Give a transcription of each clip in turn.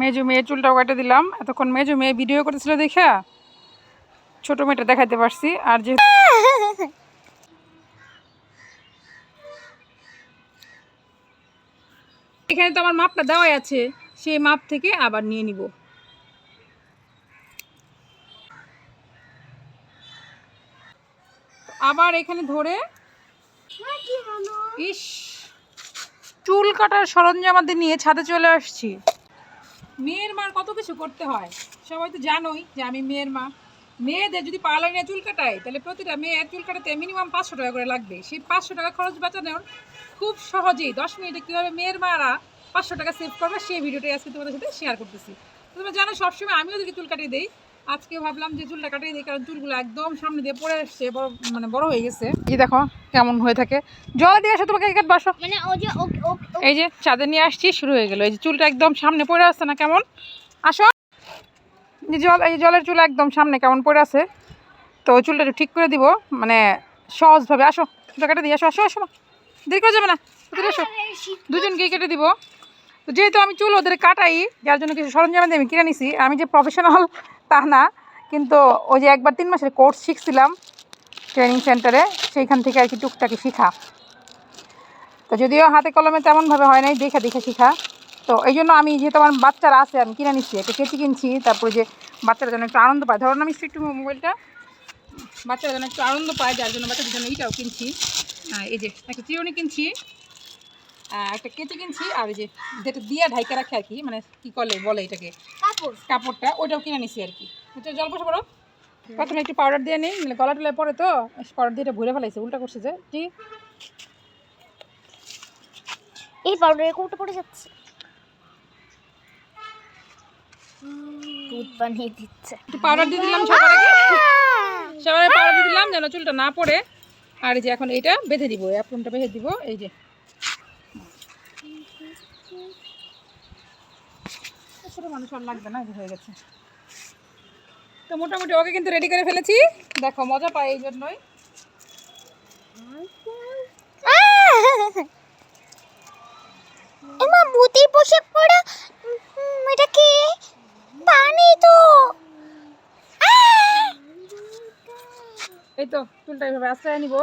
মেজু মেয়ের চুলটাও কেটে দিলাম। এতক্ষণ মেজু মেয়ে ভিডিও করতেছিল দেখা ছোট মেয়েটা দেখাতে পারছি। আর যে এখানে তো আমার মাপটা দেওয়াই আছে। সেই মাপ থেকে আবার নিয়ে নিব। আবার এখানে ধরে ইস, চুল কাটার সরঞ্জামাদি নিয়ে ছাদে চলে আসছি। মেয়ের মার কত কিছু করতে হয়? সবাই তো জানোই যে আমি মেয়ের মা। মেয়েদের যদি পার্লার চুল কাটাই, তাহলে প্রতিটা মেয়ের চুল কাটাতে মিনিমাম পাঁচশো টাকা করে লাগবে। সেই পাঁচশো টাকা খরচ বাঁচানোর খুব সহজেই দশ মিনিটে কীভাবে মেয়ের মারা পাঁচশো টাকা সেভ করবে, সেই ভিডিওটাই আজকে তোমাদের সাথে শেয়ার করতেছি। তোমরা জানো সবসময় আমিও যদি চুল কাটিয়ে দিই আজকে ভাবলাম যে চুলটা কাটিয়ে দিই কারণ চুলগুলো একদম সামনে দিয়ে পড়ে আসছে বড় মানে বড় হয়ে গেছে। এই দেখো কেমন হয়ে থাকে। জল দিয়ে আসো তোমাকে কাট বাসো। মানে যে এই যে চাঁদে নিয়ে আসছি শুরু হয়ে গেল। এই যে চুলটা একদম সামনে পড়ে আসছে না কেমন? আসো। এই জল এই জলের চুল একদম সামনে কেমন পড়ে আছে। তো ওই চুলটা একটু ঠিক করে দিব মানে সহজভাবে। আসো চুলটা কেটে দিয়ে আসো আসো আসো। দেরি করে যাবে না। আসো দুজনকেই কেটে দিব। তো যেহেতু আমি চুল ওদের কাটাই যার জন্য কিছু সরঞ্জাম দিয়ে আমি কিনে নিছি। আমি যে প্রফেশনাল তা না, কিন্তু ওই যে একবার তিন মাসের কোর্স শিখছিলাম ট্রেনিং সেন্টারে সেইখান থেকে আর কি টুকটাকি শিখা। তো যদিও হাতে কলমে তেমনভাবে হয় নাই, দেখে দেখে শেখা। তো এই জন্য আমি যেহেতু আমার বাচ্চারা আছে, আমি কিনে নিচ্ছি, একটা কেচি কিনছি, তারপরে যে বাচ্চারা যেন একটু আনন্দ পায়। ধরুন আমি একটু মোবাইলটা, বাচ্চারা যেন একটু আনন্দ পায়, যার জন্য বাচ্চাদের জন্য এইটাও কিনছি। এই যে, একটা চিরুনি কিনছি। একটা কেচি কিনছি আর এই যে যেটা দিয়ে ঢাইকা রাখে আর কি মানে কী করলে বলে এটাকে। কাপড়। কাপড়টা ওইটাও কিনে নিছি আর কি। এটা জল বসে পড়ো। প্রথমে একটু পাউডার দিয়ে নিই মানে গলা টলায় পরে তো পাউডার দিয়ে এটা ভরে ফেলাইছে উল্টা করছে যে জি এই পাউডারে কৌটো পড়ে যাচ্ছে। দুধ বানিয়ে দিচ্ছে। একটু পাউডার দিয়ে দিলাম সবার আগে। সবার পাউডার দিয়ে দিলাম যেন চুলটা না পড়ে। আর এই যে এখন এইটা বেঁধে দিব অ্যাপ্রনটা বেঁধে দিব এই যে। ছোটো মানুষ আর লাগবে না হয়ে গেছে। তো মোটামুটি ওকে কিন্তু রেডি করে ফেলেছি। দেখো মজা পাই এই জন্যই। এমা মুতি পোশাক পরা উম, এটা কি? পানি তো। এই তো চুলটা এইভাবে আশ্রয় নিব।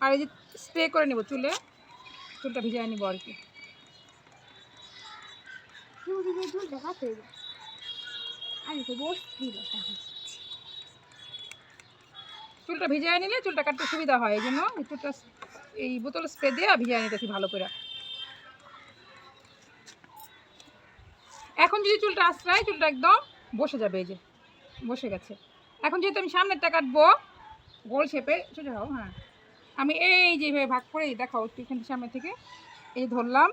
আর এই যে স্প্রে করে নিব চুলে চুলটা ভিজিয়ে নিব আর কি। আমি তো বসছি দেখা চুলটা ভিজিয়ে নিলে চুলটা কাটতে সুবিধা হয়, এই জন্য চুলটা এই বোতল স্প্রে দিয়ে ভিজিয়ে নিতেছি ভালো করে। এখন যদি চুলটা আশ্রয়, চুলটা একদম বসে যাবে এই যে, বসে গেছে। এখন যেহেতু আমি সামনেরটা কাটবো, গোল শেপে সোজা হও হ্যাঁ। আমি এই যেভাবে ভাগ করে দেখাও একটু এখান সামনে থেকে, এই ধরলাম।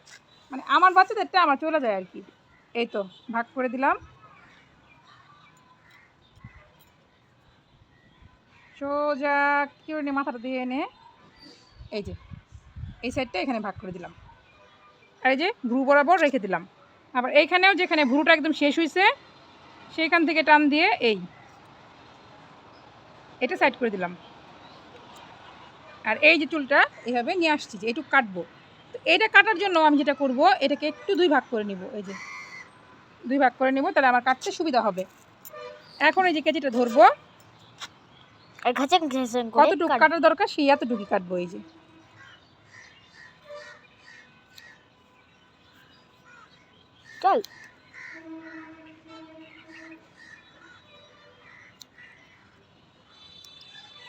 মানে আমার বাচ্চাদেরটা আমার চলে যায় আর কি। এই তো, ভাগ করে দিলাম। সোজা নিয়ে মাথাটা দিয়ে এনে, এই যে, এই সাইডটা এখানে ভাগ করে দিলাম। আর এই যে ভ্রু বরাবর রেখে দিলাম। আবার এইখানেও যেখানে ভ্রুটা একদম শেষ হয়েছে সেইখান থেকে টান দিয়ে এই, এটা সাইড করে দিলাম। আর এই যে চুলটা এইভাবে নিয়ে আসছি যে, এইটুকু কাটবো। তো এইটা কাটার জন্য আমি যেটা করব, এটাকে একটু দুই ভাগ করে নিব, এই যে। দুই ভাগ করে নিব তাহলে আমার কাটতে সুবিধা হবে। এখন এই যে কেজিটা ধরবো। কতটুকু কাটার দরকার সেই এতটুকুই কাটবো এই যে। চল।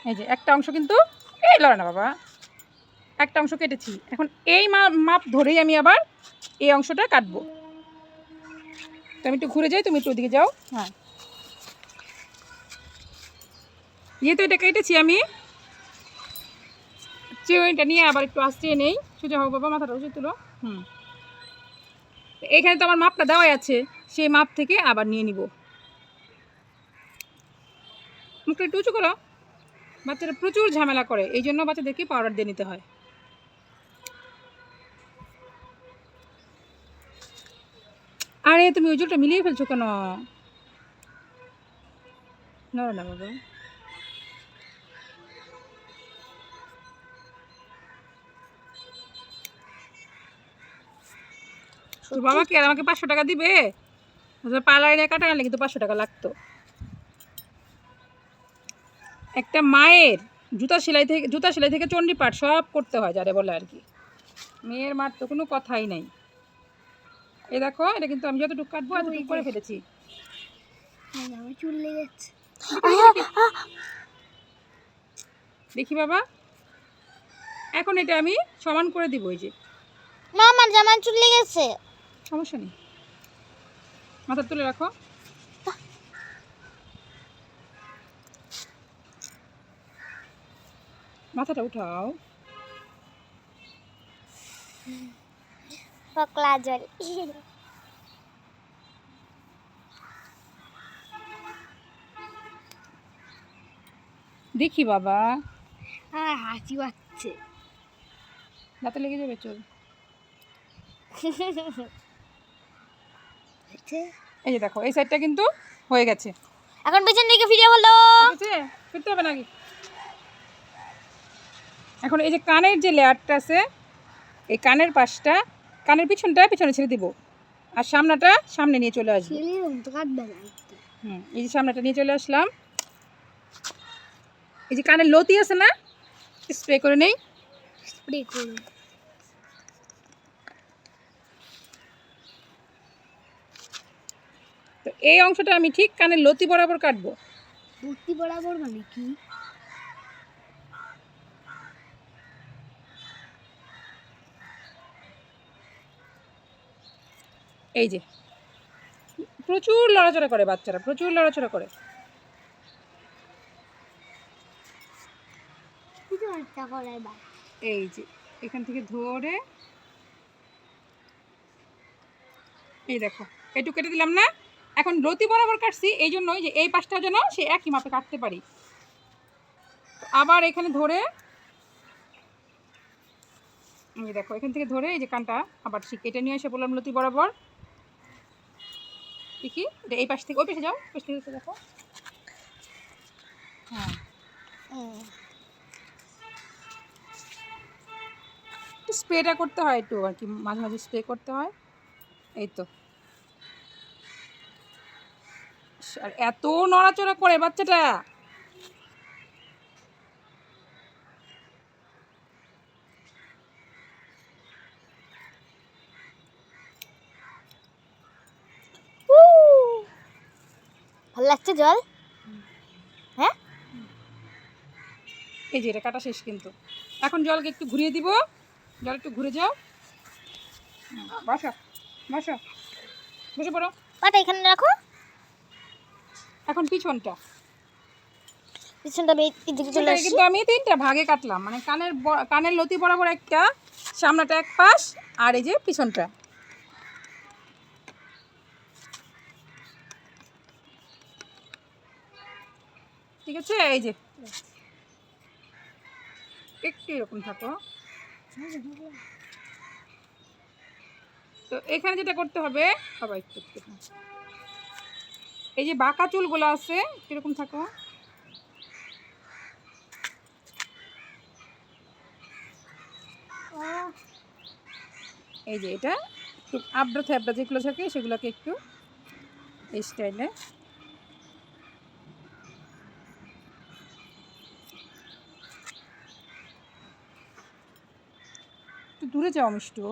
এই যে একটা অংশ কিন্তু এই লড়ে না বাবা। একটা অংশ কেটেছি। এখন এই মাপ ধরেই আমি আবার এই অংশটা কাটবো। তো আমি একটু ঘুরে যাই তুমি একটু ওদিকে যাও। হ্যাঁ। যেহেতু এটা কেটেছি আমি। চিউইনটা নিয়ে আবার একটু আসতে নেই সোজা হোক বাবা মাথাটা উঁচু তুলো। হুম। এখানে তো আমার মাপটা দেওয়াই আছে সেই মাপ থেকে আবার নিয়ে নিব। মুখটা একটু উঁচু করো। বাচ্চারা প্রচুর ঝামেলা করে এই জন্য বাচ্চাদেরকে পাউডার দিয়ে নিতে হয়। আরে তুমি ওই জলটা মিলিয়ে ফেলছো কেন? না না বাবা। তোর বাবা কি আর আমাকে পাঁচশো টাকা দিবে? পার্লারে নিয়ে কাটা আনলে কিন্তু পাঁচশো টাকা লাগতো। একটা মায়ের জুতা সেলাই থেকে জুতা সেলাই থেকে চণ্ডী পাঠ সব করতে হয় যারে বলে আর কি। মেয়ের মার তো কোনো কথাই নাই। এ দেখো এটা কিন্তু আমি যতটুকু কাটবো এতটুকু করে ফেলেছি। চুল লেগেছে দেখি বাবা। এখন এটা আমি সমান করে দিব এই যে। মা আমার জামার চুল লেগেছে সমস্যা নেই। মাথা তুলে রাখো। মাথাটা উঠাও। পকলা জল। দেখি বাবা। আর হাসি পাচ্ছে। দাঁতে লেগে যাবে চল। এই যে দেখো এই সাইডটা কিন্তু হয়ে গেছে। এখন পেছন দিকে ফিরে বলো। ফিরতে হবে নাকি এখন এই যে কানের যে লেয়ারটা আছে এই কানের পাশটা কানের পিছনটা পিছনে ছেড়ে দিব। আর সামনাটা সামনে নিয়ে চলে আসবে। হুম এই যে সামনেটা নিয়ে চলে আসলাম। এই যে কানের লতি আছে না স্প্রে করে নেই। স্প্রে করুন। তো এই অংশটা আমি ঠিক কানের লতি বরাবর কাটবো। মূর্তি বরাবর মানে কি? এই যে। প্রচুর লড়াচড়া করে বাচ্চারা, প্রচুর লড়াচড়া করে। এই যে, এখান থেকে ধরে। এই দেখো একটু কেটে দিলাম না। এখন রতি বরাবর কাটছি, এই জন্যই যে এই পাশটা যেন সে একই মাপে কাটতে পারি। আবার এখানে ধরে। এই দেখো, এখান থেকে ধরে এই যে কানটা আবার ঠিক কেটে নিয়ে এসে বললাম লতি বরাবর। দেখি এই পাশ থেকে, ওই পাশে যাও পাশ থেকে দেখো। হ্যাঁ। একটু স্প্রেটা করতে হয় একটু, আর কি, মাঝে মাঝে স্প্রে করতে হয়। এই তো। আর এত নড়াচড়া করে বাচ্চাটা ভালো লাগছে জল? হ্যাঁ? এই যে এটা কাটা শেষ কিন্তু। এখন জলকে একটু ঘুরিয়ে দিব। জল একটু ঘুরে যাও। বসো বসো। বসে পড়ো। পাটা এখানে রাখো। এখন পিছনটা। পিছনটা আমি চলে কিন্তু আমি তিনটা ভাগে কাটলাম। মানে কানের কানের লতি বরাবর একটা সামনাটা এক পাশ আর এই যে পিছনটা। ঠিক আছে? এই যে। একটু এরকম থাকো। তো এখানে যেটা করতে হবে সবাই একটু এই যে বাঁকা চুলগুলো আছে, কীরকম থাকো? এই যে এটা, একটু আবড়া থ্যাবড়া যেগুলো থাকে, সেগুলোকে একটু এই স্টাইলে দূরে যাও মিষ্টু।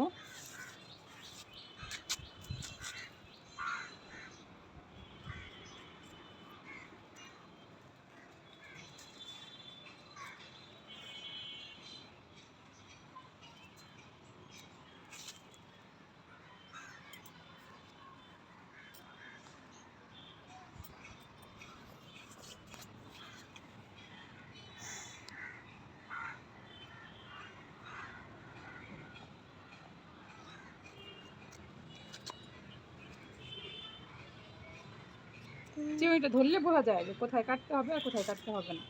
চিমনিটা ধরলে বোঝা যায় যে কোথায় কাটতে হবে আর কোথায় কাটতে হবে না।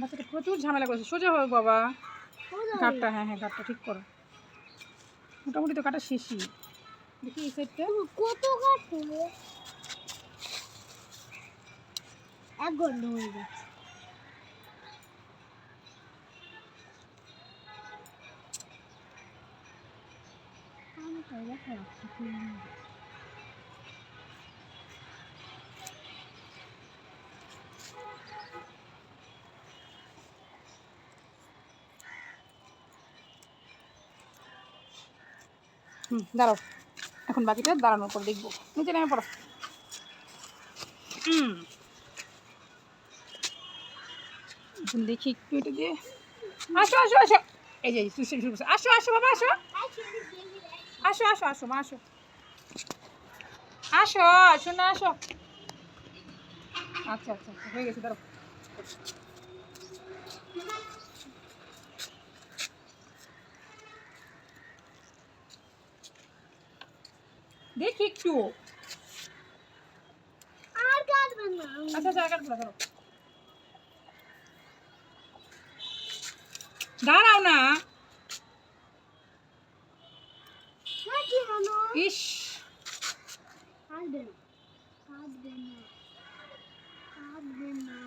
বাচ্চাটা প্রচুর ঝামেলা করেছে। সোজা হবে বাবা। ঘাটটা হ্যাঁ হ্যাঁ ঘাটটা ঠিক করো। মোটামুটি তো কাটা শেষই। দেখি এই সাইডটা কত কাটবে এক ঘণ্টা হয়ে গেছে। হুম এখন বাকিটা দাঁড়ানোর পর দেখব। নিচে নেমে পড়ো। এখন দেখি একটু এটা দিয়ে। আসো আসো আসো। এই যে আসো আসো, বাবা, আসো। আসো আসো আসো মা আসো। আসো আসো না আসো। আচ্ছা আচ্ছা আচ্ছা, হয়ে গেছে দাঁড়াও। দেখি একটু। আর কাটবে না। আচ্ছা আচ্ছা কাটবো দাঁড়াও না কি মানো ইস কাটবে না কাটবে না কাটবে না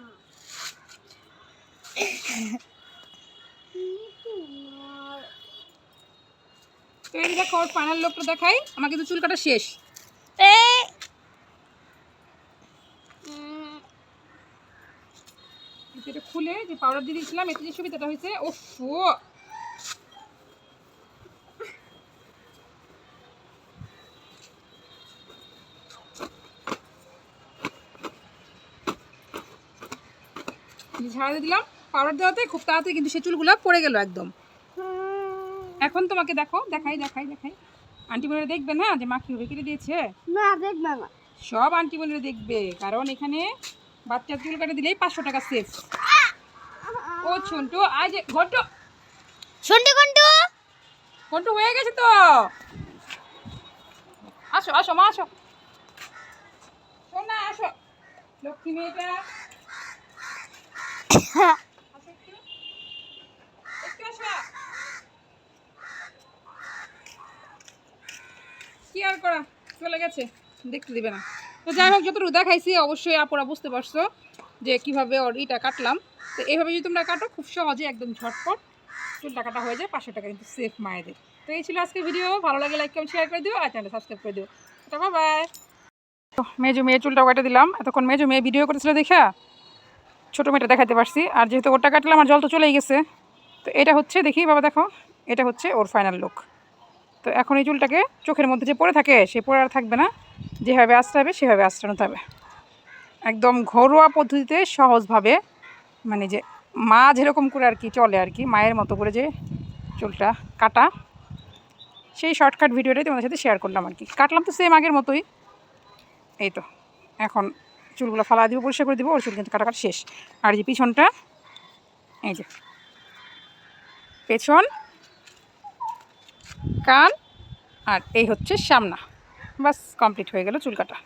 তো এই দেখো ওর ফাইনাল লোকটা দেখাই। আমার কিন্তু চুল কাটা শেষ। এটা খুলে যে পাউডার দিয়ে দিয়েছিলাম এতে যে সুবিধাটা হয়েছে ও ঝাড়া দিয়ে দিলাম পাউডার দেওয়াতে খুব তাড়াতাড়ি কিন্তু সে চুলগুলো পড়ে গেল একদম। এখন তোমাকে দেখো দেখাই দেখাই দেখাই। আন্টি বোনেরা দেখবে না যে মা কীভাবে কেটে দিয়েছে? না দেখবে না। সব আন্টি বোনেরা দেখবে কারণ এখানে বাচ্চা চুল কাটে দিলেই পাঁচশো টাকা সেফ ও ছন্টু আজ ঘন্টু। শুনতে ঘন্টু। ঘন্টু হয়ে গেছে তো। আসো আসো মা আসো। শোন না আসো। লক্ষ্মী মেয়েটা আসো একটু। একটু আসো। কি আর করা গেছে দেখতে দিবে না। তো যাই হোক, যতটুকু দেখাইছি, অবশ্যই আপুরা বুঝতে পারছ যে কীভাবে ওর ইটা কাটলাম। তো এইভাবে যদি তোমরা কাটো, খুব সহজে একদম ঝটপট চুলটা কাটা হয়ে যায় পাঁচশো টাকা কিন্তু সেফ মায়েদের। তো এই ছিল আজকে ভিডিও ভালো লাগে লাইক কমেন্ট শেয়ার করে দিও আর চ্যানেল সাবস্ক্রাইব করে দিও। তো বাই মেজো মেয়ে চুলটা কেটে দিলাম। এতক্ষণ মেজো মেয়ে ভিডিও করেছিল দেখা। ছোটো মেয়েটা দেখাতে পারছি। আর যেহেতু ওটা কাটলাম আর জল তো চলেই গেছে, তো এটা হচ্ছে, দেখি, বাবা দেখো, এটা হচ্ছে ওর ফাইনাল লুক তো এখন এই চুলটাকে চোখের মধ্যে যে পড়ে থাকে, সে পড়ে আর থাকবে না। যেভাবে আসতে হবে সেভাবে আশ্রানোতে হবে একদম ঘরোয়া পদ্ধতিতে সহজভাবে মানে যে মা যেরকম করে আর কি চলে আর কি, মায়ের মতো করে যে চুলটা কাটা, সেই শর্টকাট ভিডিওটাই তোমাদের সাথে শেয়ার করলাম আর কি। কাটলাম তো সেম আগের মতোই। এই তো, এখন চুলগুলো ফালা দিব, পরিষ্কার করে দিব, ওর চুল কিন্তু কাটা কাটা শেষ। আর যে পিছনটা, এই যে, পেছন কান আর এই হচ্ছে সামনা। বাস কমপ্লিট হয়ে গেল চুল কাটা